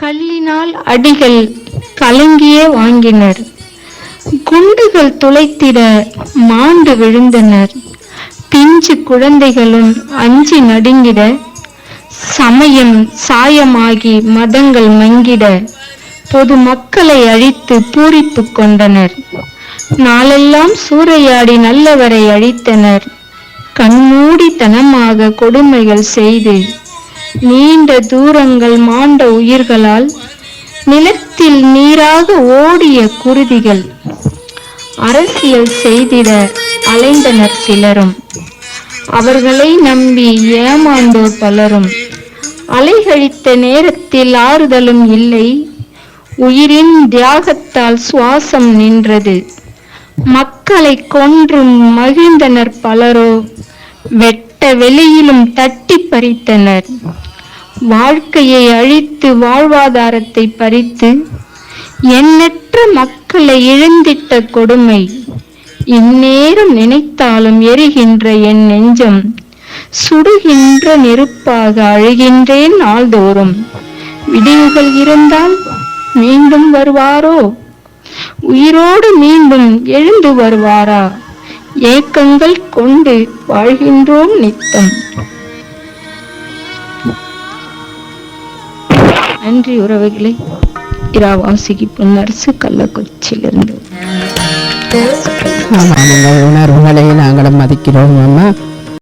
கல்லினால் அடிகள் கலங்கியே வாங்கினர். குண்டுகள் துளைத்திட மாண்டு விழுந்தனர். பிஞ்சு குழந்தைகளும் அஞ்சி நடுங்கிட சமயம் சாயமாகி மதங்கள் மங்கிட பொது மக்களை அழித்து பூரிப்பு கொண்டனர். நாளெல்லாம் சூறையாடி நல்லவரை அழித்தனர். கண்மூடித்தனமாக கொடுமைகள் செய்து நீண்ட தூரங்கள் மாண்ட உயிர்களால் நிலத்தில் நீராக ஓடிய குருதிகள் அரசியல் செய்திட அலைந்தனர் சிலரும். அவர்களை நம்பி ஏமாந்தோர் பலரும். அலைகழித்த நேரத்தில் ஆறுதலும் இல்லை. உயிரின் தியாகத்தால் சுவாசம் நின்றது. மக்களை கொன்றும் மகிழ்ந்தனர் பலரோ. வெட்ட வெளியிலும் தட்டி பறித்தனர். வாழ்க்கையை அழித்து வாழ்வாதாரத்தை பறித்து எண்ணற்ற மக்களை இழந்திட்ட கொடுமை. இந்நேரம் நினைத்தாலும் எரிகின்ற என் நெஞ்சம். சுடுகின்ற நெருப்பாக அழுகின்றேன் நாள்தோறும். விடிவுகள் இருந்தால் மீண்டும் வருவாரோ? உயிரோடு மீண்டும் எழுந்து வருவாரா? ஏக்கங்கள் கொண்டு வாழ்கின்றோம் நித்தம். நன்றி உறவுகளை. இராவாசிக்கு பொன்னரசு கள்ளக்குச்சியிலிருந்து ஆமாம் உங்கள் உணர்வுகளை நாங்களும் மதிக்கிறோம் அம்மா.